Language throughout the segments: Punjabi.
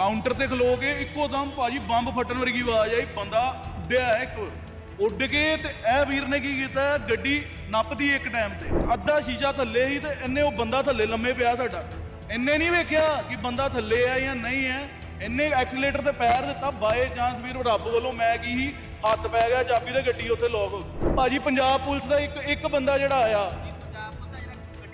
ਕਾਊਂਟਰ ਤੇ ਖਲੋ ਕੇ ਇੱਕੋ ਦਮ ਭਾਜੀ ਬੰਬ ਫਟਣ ਵਰਗੀ ਆਵਾਜ਼ ਆਈ ਬੰਦਾ ਉੱਡਿਆ ਹੈ ਇੱਕ ਉੱਡ ਕੇ ਤੇ ਇਹ ਵੀਰ ਨੇ ਕੀ ਕੀਤਾ? ਗੱਡੀ ਨੱਪਦੀ ਇੱਕ ਟਾਈਮ ਤੇ। ਅੱਧਾ ਸ਼ੀਸ਼ਾ ਥੱਲੇ ਸੀ ਤੇ ਇਹਨੇ ਉਹ ਬੰਦਾ ਥੱਲੇ ਲੰਮੇ ਪਿਆ ਸਾਡਾ। ਇਹਨੇ ਨਹੀਂ ਵੇਖਿਆ ਕਿ ਬੰਦਾ ਥੱਲੇ ਆ ਜਾਂ ਨਹੀਂ ਹੈ ਇਹਨੇ ਐਕਸੀਲੇਟਰ ਤੇ ਪੈਰ ਦਿੱਤਾ ਬਾਏ ਚਾਂਸ ਵੀਰ ਰੱਬ ਵੱਲੋਂ ਮੈਂ ਕੀ ਸੀ? ਹੱਥ ਪੈ ਗਿਆ ਚਾਬੀ ਤੇ ਗੱਡੀ ਉੱਥੇ ਲੋਕ ਹੋ ਗਈ। ਭਾਜੀ ਪੰਜਾਬ ਪੁਲਿਸ ਦਾ ਇੱਕ ਇੱਕ ਬੰਦਾ ਜਿਹੜਾ ਆਇਆ।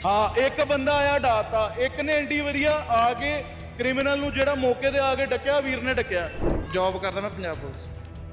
ਹਾਂ ਇੱਕ ਬੰਦਾ ਆਇਆ ਡਾਤਾ ਇੱਕ ਨੇ ਐਂਟੀ ਵਰੀਆ ਆ ਕੇ ਕ੍ਰਿਮੀਨਲ ਨੂੰ ਜਿਹੜਾ ਮੌਕੇ ਤੇ ਆ ਕੇ ਡੱਕਿਆ ਵੀਰ ਨੇ ਡੱਕਿਆ। ਜੌਬ ਕਰਦਾ ਮੈਂ ਪੰਜਾਬ ਪੁਲਿਸ।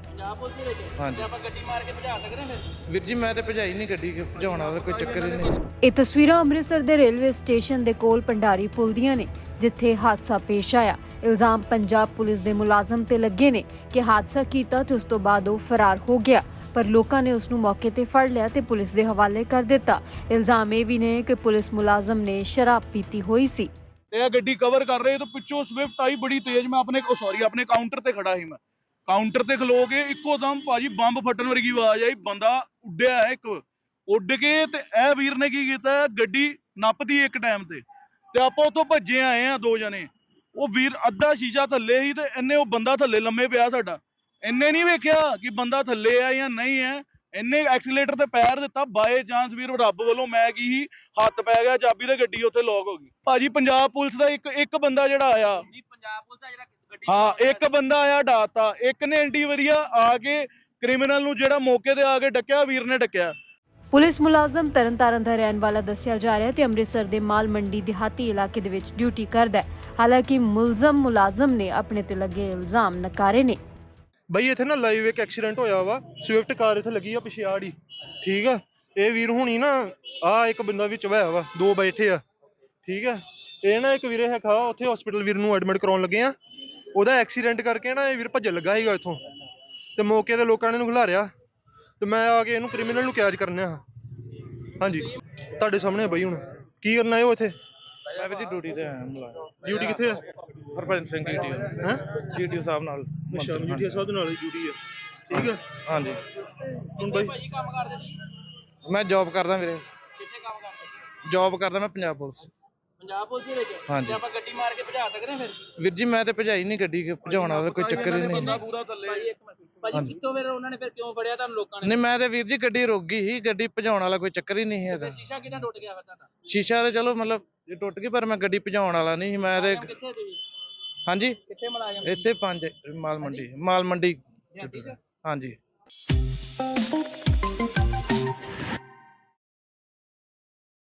ਪੰਜਾਬ ਪੁਲਿਸ ਦੇ ਵਿੱਚ? ਹਾਂਜੀ। ਤੇ ਆਪਾਂ ਗੱਡੀ ਮਾਰ ਕੇ ਭਜਾ ਸਕਦੇ ਹਾਂ ਫਿਰ? ਵੀਰ ਜੀ ਮੈਂ ਤੇ ਭਜਾਈ ਨਹੀਂ ਗੱਡੀ ਭਜਾਉਣ ਵਾਲਾ ਕੋਈ ਚੱਕਰ ਹੀ ਨਹੀਂ। ਇਹ ਤਸਵੀਰਾਂ ਅੰਮ੍ਰਿਤਸਰ ਦੇ ਰੇਲਵੇ ਸਟੇਸ਼ਨ ਦੇ ਕੋਲ ਪੰਡਾਰੀ ਪੁਲ ਦੀਆਂ ਨੇ ਜਿੱਥੇ ਹਾਦਸਾ ਪੇਸ਼ ਆਇਆ। ਇਲਜ਼ਾਮ ਪੰਜਾਬ ਪੁਲਿਸ ਦੇ ਮੁਲਾਜ਼ਮ ਤੇ ਲੱਗੇ ਨੇ ਕਿ ਹਾਦਸਾ ਕੀਤਾ ਤੇ ਉਸ ਤੋਂ ਬਾਅਦ ਉਹ ਫਰਾਰ ਹੋ ਗਿਆ। ਪਰ ਲੋਕਾਂ ਨੇ ਉਸ ਨੂੰ ਮੌਕੇ ਤੇ ਫੜ ਲਿਆ ਤੇ ਪੁਲਿਸ ਦੇ ਹਵਾਲੇ ਕਰ ਦਿੱਤਾ। ਇਲਜ਼ਾਮ ਇਹ ਵੀ ਨੇ ਕਿ ਪੁਲਿਸ ਮੁਲਾਜ਼ਮ ਨੇ ਸ਼ਰਾਬ ਪੀਤੀ ਹੋਈ ਸੀ। ਤੇ ਇਹ ਗੱਡੀ ਕਵਰ ਕਰ ਰਹੇ, ਤਾਂ ਪਿੱਛੋਂ ਸਵਿਫਟ ਆਈ ਬੜੀ ਤੇਜ਼, ਮੈਂ ਆਪਣੇ ਸੌਰੀ ਆਪਣੇ ਕਾਊਂਟਰ ਤੇ ਖੜਾ ਸੀ ਮੈਂ। ਕਾਊਂਟਰ ਤੇ ਖਲੋ ਕੇ ਇੱਕੋ ਦਮ ਭਾਜੀ ਬੰਬ ਫਟਣ ਵਰਗੀ ਆਵਾਜ਼ ਆਈ, ਬੰਦਾ ਉੱਡਿਆ ਹੈ ਇੱਕ, ਉੱਡ ਕੇ ਤੇ ਇਹ ਵੀਰ ਨੇ ਕੀ ਕੀਤਾ, ਗੱਡੀ ਨੱਪਦੀ ਇੱਕ ਟਾਈਮ ਤੇ ਤੇ ਆਪਾਂ ਉੱਥੋਂ ਭੱਜੇ ਆਏ ਆ ਦੋ ਜਣੇ। ਉਹ ਵੀਰ ਅੱਧਾ ਸ਼ੀਸ਼ਾ ਥੱਲੇ ਸੀ ਤੇ ਇਹਨੇ ਉਹ ਬੰਦਾ ਥੱਲੇ ਲੰਮੇ ਪਿਆ ਸਾਡਾ। ਇਹਨੇ ਨਹੀਂ ਵੇਖਿਆ ਕਿ ਬੰਦਾ ਥੱਲੇ ਆ ਜਾਂ ਨਹੀਂ ਹੈ ਇਹਨੇ ਐਕਸੀਲੇਟਰ ਤੇ ਪੈਰ ਦਿੱਤਾ ਬਾਏ ਚਾਂਸ ਵੀਰ ਰੱਬ ਵੱਲੋਂ ਮੈਂ ਕੀ ਸੀ ਹੱਥ ਪੈ ਗਿਆ ਚਾਬੀ ਤੇ ਗੱਡੀ ਉੱਥੇ ਲੋਕ ਹੋ ਗਈ। ਭਾਜੀ ਪੰਜਾਬ ਪੁਲਿਸ ਦਾ ਇੱਕ ਇੱਕ ਬੰਦਾ ਜਿਹੜਾ ਆਇਆ। ਨਹੀਂ ਪੰਜਾਬ ਪੁਲਿਸ ਦਾ ਜਿਹੜਾ ਗੱਡੀ ਹਾਂ ਇੱਕ ਬੰਦਾ ਆਇਆ ਡਾਤਾ ਇੱਕ ਨੇ ਐਂਟੀ ਵਰੀਆ ਆ ਕੇ ਕ੍ਰਿਮੀਨਲ ਨੂੰ ਜਿਹੜਾ ਮੌਕੇ ਤੇ ਆ ਕੇ ਡੱਕਿਆ ਵੀਰ ਨੇ ਡੱਕਿਆ। ਪੁਲਿਸ ਮੁਲਾਜ਼ਮ ਤਰਨਤਾਰਨ ਦਾ ਰਹਿਣ ਵਾਲਾ ਦੱਸਿਆ ਜਾ ਰਿਹਾ ਹੈ ਤੇ ਅੰਮ੍ਰਿਤਸਰ ਦੇ ਮਾਲ ਮੰਡੀ ਦਿਹਾਤੀ ਇਲਾਕੇ ਦੇ ਵਿੱਚ ਡਿਊਟੀ ਕਰਦਾ ਹੈ। ਹਾਲਾਂਕਿ ਮੁਲਜ਼ਮ ਮੁਲਾਜ਼ਮ ਨੇ ਆਪਣੇ ਤੇ ਲੱਗੇ ਇਲਜ਼ਾਮ ਨਕਾਰੇ ਨੇ। ਬਈ ਇੱਥੇ ਨਾ ਲਾਈਵ ਇੱਕ ਐਕਸੀਡੈਂਟ ਹੋਇਆ ਵਾ ਸਵਿਫਟ ਕਾਰ ਇੱਥੇ ਲੱਗੀ ਆ ਪਿਛਾੜੀ ਠੀਕ ਆ? ਇਹ ਵੀਰ ਹੁਣੀ ਨਾ ਆ ਇੱਕ ਬੰਦਾ ਵਿੱਚ ਵਹਿਆ ਵਾ, ਦੋ ਬੈਠੇ ਆ, ਠੀਕ ਆ? ਇਹ ਨਾ ਇੱਕ ਵੀਰੇ ਹੈਗਾ ਉੱਥੇ ਹਸਪੀਟਲ ਵੀਰ ਨੂੰ ਐਡਮਿਟ ਕਰਾਉਣ ਲੱਗੇ ਆ। ਉਹਦਾ ਐਕਸੀਡੈਂਟ ਕਰਕੇ ਨਾ ਇਹ ਵੀਰ ਭੱਜ ਲੱਗਾ ਸੀਗਾ ਇੱਥੋਂ। ਤੇ ਮੌਕੇ ਤੇ ਲੋਕਾਂ ਨੇ ਇਹਨੂੰ ਖਿਲਾਰਿਆ। ਤੇ ਮੈਂ ਆ ਕੇ ਇਹਨੂੰ ਕ੍ਰਿਮੀਨਲ ਨੂੰ ਕੈਚ ਹਾਂ ਹਾਂਜੀ। ਤੁਹਾਡੇ ਸਾਹਮਣੇ ਆ ਬਈ ਹੁਣ। ਕੀ ਕਰਨਾ ਹੈ ਉਹ ਇੱਥੇ? ਮੈਂ ਵੀ ਜੀ ਡਿਊਟੀ ਤੇ ਆਇਆ ਮੁਲਾਜ਼ਮ। ਡਿਊਟੀ ਕਿੱਥੇ ਆ? ਹਰਭਜਨ ਸਿੰਘ ਜੀ ਹੈ? ਜੀਟੀਓ ਸਾਹਿਬ ਨਾਲ। ਅੱਛਾ ਮੀਡੀਆ ਸਾਹਿਬ ਦੇ ਨਾਲ ਹੀ ਡਿਊਟੀ ਆ। ਠੀਕ ਆ? ਹਾਂਜੀ। ਹੁਣ ਬਈ ਭਾਜੀ ਕੰਮ ਕਰਦੇ ਜੀ? ਮੈਂ ਜੌਬ ਕਰਦਾ ਵੀਰੇ। ਕਿੱਥੇ ਕੰਮ ਕਰਦੇ ਜੌਬ ਕਰਦਾ ਮੈਂ ਪੰਜਾਬ ਪੁਲਿਸ। ਪੰਜਾਬ ਪੁਲਿਸ ਦੇ ਵਿੱਚ? ਹਾਂਜੀ। ਆਪਾਂ ਗੱਡੀ ਮਾਰ ਕੇ ਭਜਾ ਸਕਦੇ ਹਾਂ ਫਿਰ? ਵੀਰ ਜੀ ਮੈਂ ਤੇ ਭਜਾਈ ਨਹੀਂ ਗੱਡੀ ਭਜਾਉਣ ਵਾਲਾ ਕੋਈ ਚੱਕਰ ਹੀ ਨਹੀਂ। ਬੰਦਾ ਪੂਰਾ ਥੱਲੇ। ਭਾਜੀ ਇੱਕ ਮਿੰਟ ਭਾਜੀ ਕਿੱਥੋਂ ਫਿਰ ਉਹਨਾਂ ਨੇ ਫਿਰ ਕਿਉਂ ਫੜਿਆ ਤੁਹਾਨੂੰ ਲੋਕਾਂ ਨੇ? ਨਹੀਂ ਮੈਂ ਤੇ ਵੀਰ ਜੀ ਗੱਡੀ ਰੁਕ ਗਈ ਸੀ ਗੱਡੀ ਭਜਾਉਣ ਵਾਲਾ ਕੋਈ ਚੱਕਰ ਹੀ ਨਹੀਂ ਹੈਗਾ। ਸ਼ੀਸ਼ਾ ਕਿਦਾਂ ਟੁੱਟ ਗਿਆ ਫਿਰ ਤੁਹਾਡਾ? ਸ਼ੀਸ਼ਾ ਤੇ ਚਲੋ ਮਤਲਬ ਇਹ ਟੁੱਟ ਗਈ ਪਰ ਮੈਂ ਗੱਡੀ ਭਜਾਉਣ ਵਾਲਾ ਨਹੀਂ ਸੀ ਮੈਂ ਤੇ ਕਿੱਥੇ ਹਾਂਜੀ। ਕਿੱਥੇ ਮੁਲਾਜ਼ਮ ਇੱਥੇ ਪੰਜ ਮਾਲ ਮੰਡੀ ਮਾਲ ਮੰਡੀ? ਹਾਂਜੀ।